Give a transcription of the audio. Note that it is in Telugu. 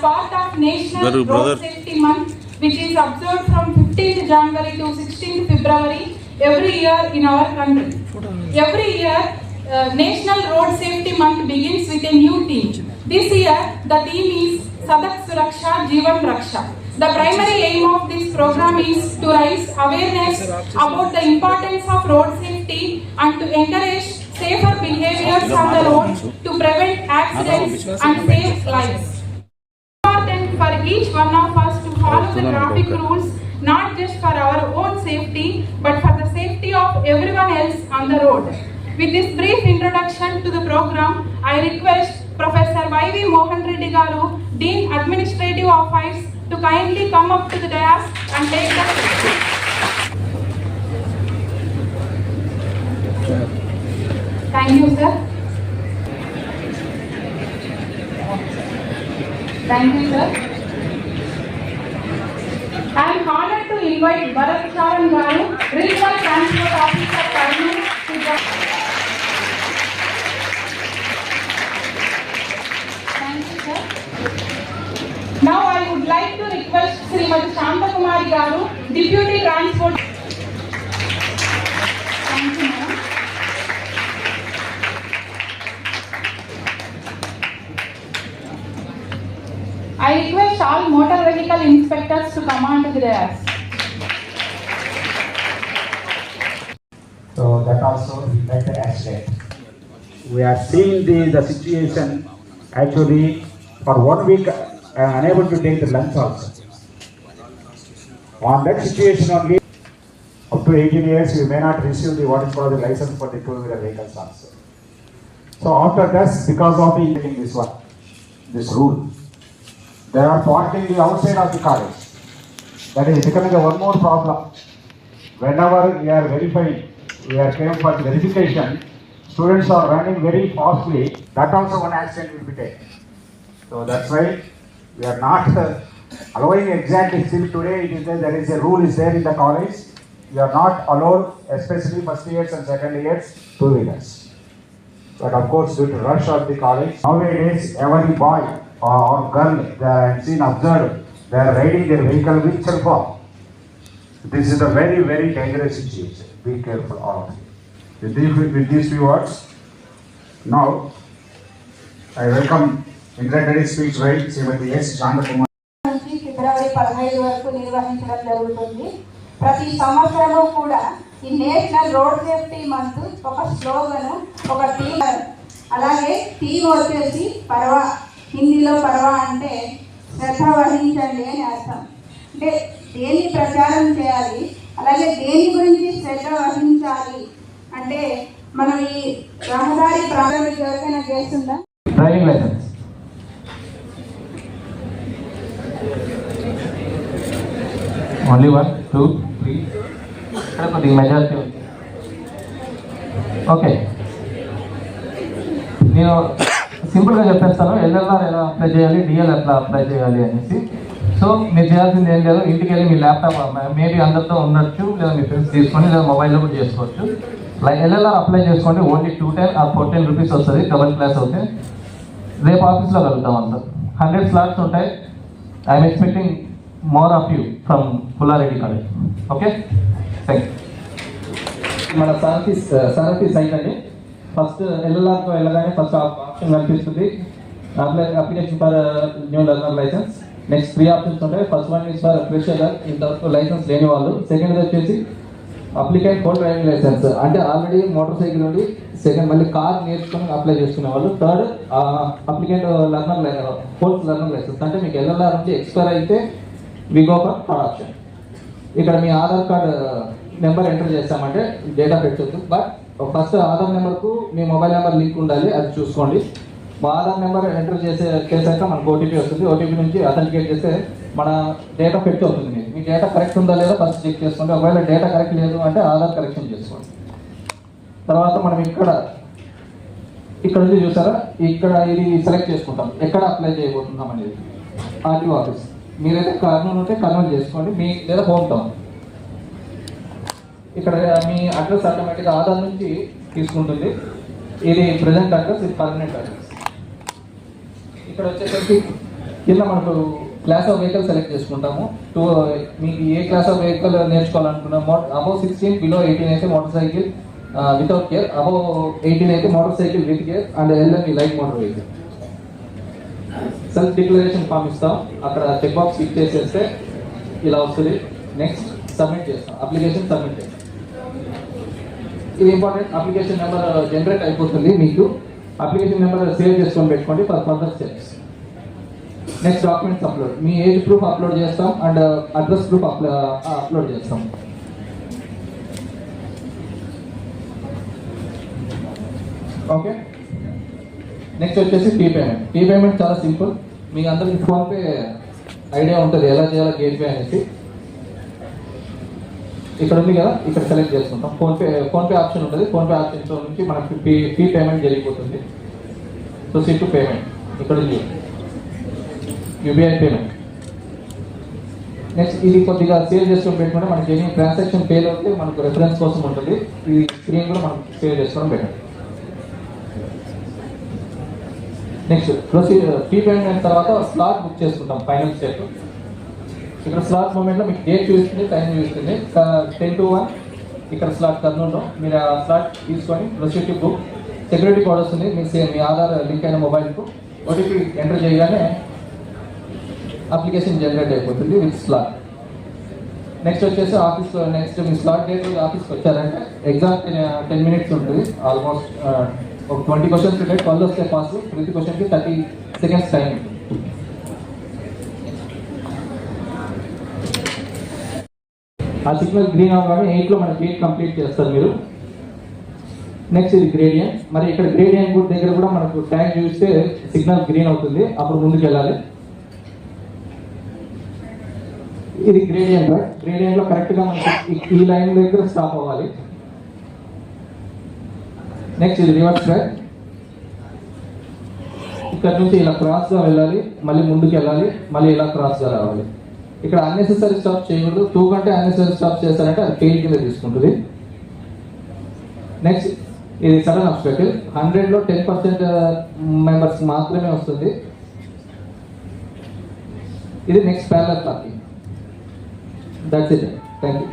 part of National Brother, Road. Safety Month, which is observed from 15th January to 16th February every year in our country. Every year, uh, National Road Safety Month begins with a new theme. This year, the theme is Sadak Suraksha Jivan Raksha. The primary aim of this program is to raise awareness about the importance of road safety and to encourage safer behaviors on the road to prevent accidents and save lives. Important for each one of us to follow the traffic rules not just for our own safety but for the safety of everyone else on the road. With this brief introduction to the program, I request Professor Y.V. Mohan Reddy Garu, Dean Administrative Affairs, to kindly come up to the dais and take the Thank you, sir. Thank you, sir. I am honored to invite Bharat Charan Garu, Regional Transport Officer, So that also led the accident. We are seeing the, the situation actually for one week unable to take the lunch also. On that situation only, up to 18 years, you may not receive the what is called the license for the two-wheeler vehicles also. So after this, because of the this one, this rule, they are parking the outside of the college. That is becoming a one more problem. Whenever we are verifying, we are came for verification, students are running very fastly, that also one accident will be taken. So that's why we are not uh, allowing exactly still today, it is there, there is a rule is there in the college. We are not allowed, especially first years and second years, two wheelers. But of course, due to rush of the college, nowadays every boy or girl, are seen observed, they are riding their vehicle with cell phone this is the very very dangerous situation be careful all with these with these few words now I welcome introductory speech right Shrimati S Chandrakumar నుంచి ఫిబ్రవరి పదహైదు వరకు నిర్వహించడం జరుగుతుంది ప్రతి సంవత్సరము కూడా ఈ నేషనల్ రోడ్ సేఫ్టీ మంత్ ఒక స్లోగన్ ఒక థీమ్ అలాగే థీమ్ వచ్చేసి పర్వా హిందీలో పర్వా అంటే శ్రద్ధ వహించండి అని అర్థం. అంటే దేన్ని ప్రచారం చేయాలి అలాగే దేని గురించి శ్రద్ధ వహించాలి? అంటే మనం ఈ రహదారి ప్రాథమిక ఎవరికైనా చేస్తుందా? Driving licence. Only one two three ఇక్కడ కొద్దిగా మెజారిటీ ఉంది. ఓకే నేను సింపుల్గా చెప్పేస్తాను. ఎల్ఎల్ఆర్ ఎలా అప్లై చేయాలి డిఎల్ ఎట్లా అప్లై చేయాలి అనేసి. సో మీరు చేయాల్సింది ఏం లేదు. ఇంటికి వెళ్ళి మీ ల్యాప్టాప్ మేబీ అందరితో ఉండొచ్చు లేదా మీ ఫ్రెండ్స్ తీసుకొని లేదా మొబైల్లో కూడా చేసుకోవచ్చు. లైక్ ఎల్ఎల్ఆర్ అప్లై చేసుకోండి. ఓన్లీ టూ టెన్ ఆ ఫోర్టీన్ రూపీస్ వస్తుంది. డబల్ క్లాస్ అవుతే రేపు ఆఫీస్లో కలుగుతాం అంతా హండ్రెడ్ స్లాట్స్ ఉంటాయి. I'm expecting more of you from Pullareddy college okay thank మన సర్వీస్ సర్వీస్ అయిందండి ఫస్ట్ ఎల్ఎల్ఆర్కి వెళ్ళగానే ఫస్ట్ ఆప్షన్ కనిపిస్తుంది. Apply application for uh, new learner licence. Next three options ఉంటాయి. First one is for fresher ఇంతవరకు లైసెన్స్ లేని వాళ్ళు. సెకండ్ వచ్చేసి అప్లికెంట్ ఫోర్ డ్రైవింగ్ లైసెన్స్ అంటే ఆల్రెడీ మోటార్ సైకిల్ నుండి సెకండ్ మళ్ళీ కార్ నేర్చుకుని అప్లై చేసుకునే వాళ్ళు. Third applicant learner fourth learner licence అంటే మీకు ఎల్ఎల్ఆర్ నుంచి ఎక్స్పైర్ అయితే విగో ఫర్ థర్డ్ ఆప్షన్ ఇక్కడ మీ Aadhaar card uh, number enter చేస్తామంటే డేటా పెట్టొద్దు బట్ ఫస్ట్ ఆధార్ నెంబర్కు మీ మొబైల్ నెంబర్ లింక్ ఉండాలి అది చూసుకోండి. మా ఆధార్ నెంబర్ ఎంటర్ చేసే చేశాక మనకు ఓటీపీ వస్తుంది. ఓటీపీ నుంచి అథెంటికేట్ చేస్తే మన డేటా ఫెచ్ అవుతుంది మీకు. మీ డేటా కరెక్ట్ ఉందా లేదా ఫస్ట్ చెక్ చేసుకోండి. ఒకవేళ డేటా కరెక్ట్ లేదు అంటే ఆధార్ కరెక్షన్ చేసుకోండి. తర్వాత మనం ఇక్కడ ఇక్కడ నుంచి చూసారా? ఇక్కడ ఇది సెలెక్ట్ చేసుకుంటాం. ఎక్కడ అప్లై చేయబోతున్నాం అనేది. RTO office. మీరైతే కర్నూలు ఉంటే కర్నూలు చేసుకోండి. మీ లేదా హోమ్ టౌన్. ఇక్కడ మీ అడ్రస్ ఆటోమేటిక్గా ఆధార్ నుంచి తీసుకుంటుంది. ఇది ప్రజెంట్ అడ్రస్ ఇది పర్మనెంట్ అడ్రస్ ఇక్కడ వచ్చేసరికి కింద మనకు క్లాస్ ఆఫ్ వెహికల్ సెలెక్ట్ చేసుకుంటాము. టూ మీకు ఏ క్లాస్ ఆఫ్ వెహికల్ నేర్చుకోవాలనుకున్నా మో అబౌవ్ సిక్స్టీన్ బిలో ఎయిటీన్ అయితే motor cycle without gear above eighteen అయితే motor cycle with gear and LME light motor vehicle self declaration form ఇస్తాం. అక్కడ చెక్ బాక్స్ క్లిక్ చేసేస్తే ఇలా వస్తుంది. నెక్స్ట్ సబ్మిట్ చేస్తాం. అప్లికేషన్ సబ్మిట్ చేస్తాం. ఇది ఇంపార్టెంట్ అప్లికేషన్ నెంబర్ జనరేట్ అయిపోతుంది మీకు. అప్లికేషన్ నెంబర్ సేవ్ చేసుకొని పెట్టుకోండి. For further steps next documents upload me age proof upload చేస్తాం అండ్ అడ్రస్ ప్రూఫ్ అప్లోడ్ చేస్తాం. ఓకే నెక్స్ట్ వచ్చేసి పీ పేమెంట్ పీ పేమెంట్ చాలా సింపుల్ మీకు అందరికి ఫోన్పే ఐడియా ఉంటుంది. ఎలా చేయాలో గేట్ పే అనేసి ఇక్కడ ఉంది కదా ఇక్కడ సెలెక్ట్ చేసుకుంటాం. ఫోన్పే ఫోన్పే ఆప్షన్ ఉంటుంది. ఫోన్పే ఆప్షన్ నుంచి మనకి ఫీ ఫీ పేమెంట్ జరిగిపోతుంది. ప్రొసీడ్ టు పేమెంట్ ఇక్కడ ఉంది. యూబీఐ పేమెంట్ నెక్స్ట్ ఇది కొద్దిగా సేవ్ చేసుకొని పెట్టుకుంటే మనకి ఏమి ట్రాన్సాక్షన్ ఫెయిల్ అవుతే మనకు రెఫరెన్స్ కోసం ఉంటుంది. ఈ స్క్రీన్ కూడా మనం సేవ్ చేసుకోవడం better next procedure fee payment తర్వాత స్లాట్ బుక్ చేసుకుంటాం ఫైనల్ స్టెప్ ఇక్కడ స్లాట్ మూమెంట్లో మీకు డేట్ చూపిస్తుంది టైం చూపిస్తుంది. టెన్ టు వన్ ఇక్కడ స్లాట్ కర్నూలులో మీరు ఆ స్లాట్ తీసుకొని ప్రొసీడ్ బుక్ సెక్యూరిటీ కోడ్ వస్తుంది. మీ సేమ్ మీ ఆధార్ లింక్ అయిన మొబైల్కు ఓటీపీ ఎంటర్ చేయగానే అప్లికేషన్ జనరేట్ అయిపోతుంది విత్ స్లాట్ నెక్స్ట్ వచ్చేసి ఆఫీస్లో నెక్స్ట్ మీ స్లాట్ డేట్ ఆఫీస్కి వచ్చారంటే ఎగ్జామ్ టెన్ మినిట్స్ ఉంటుంది. ఆల్మోస్ట్ ఒక ట్వంటీ క్వశ్చన్స్ ఉంటాయి. ట్వెల్వ్ వస్తే పాస్ ప్రతి క్వశ్చన్కి థర్టీ సెకండ్స్ టైం ఆ సిగ్నల్ గ్రీన్ అవ్వగానే ఎయిట్లో మన గేట్ కంప్లీట్ చేస్తారు మీరు. నెక్స్ట్ ఇది గ్రేడియంట్ మరి ఇక్కడ గ్రేడియంట్ గుడ్ దగ్గర కూడా మనకు ట్యాంక్ చూస్తే సిగ్నల్ గ్రీన్ అవుతుంది. అప్పుడు ముందుకు వెళ్ళాలి ఇది గ్రేడియంట్ గ్రేడియంట్లో కరెక్ట్గా మనకి ఈ- లైన్ దగ్గర స్టాప్ అవ్వాలి. నెక్స్ట్ ఇది రివర్స్ ట్రాక్ ఇక్కడ నుంచి ఇలా క్రాస్గా వెళ్ళాలి. మళ్ళీ ముందుకు వెళ్ళాలి మళ్ళీ ఇలా క్రాస్గా రావాలి. ఇక్కడ అన్నెసెసరీ స్టాప్ చేయకూడదు. టూ కంటే అన్నెసెసరీ స్టాప్ చేస్తారంటే అది ఫెయిల్ కింద తీసుకుంటుంది. నెక్స్ట్ ఇది సడన్ అబ్స్టాకిల్ హండ్రెడ్లో టెన్ పర్సెంట్ మెంబర్స్ మాత్రమే వస్తుంది. ఇది next parallel parking that's it thank you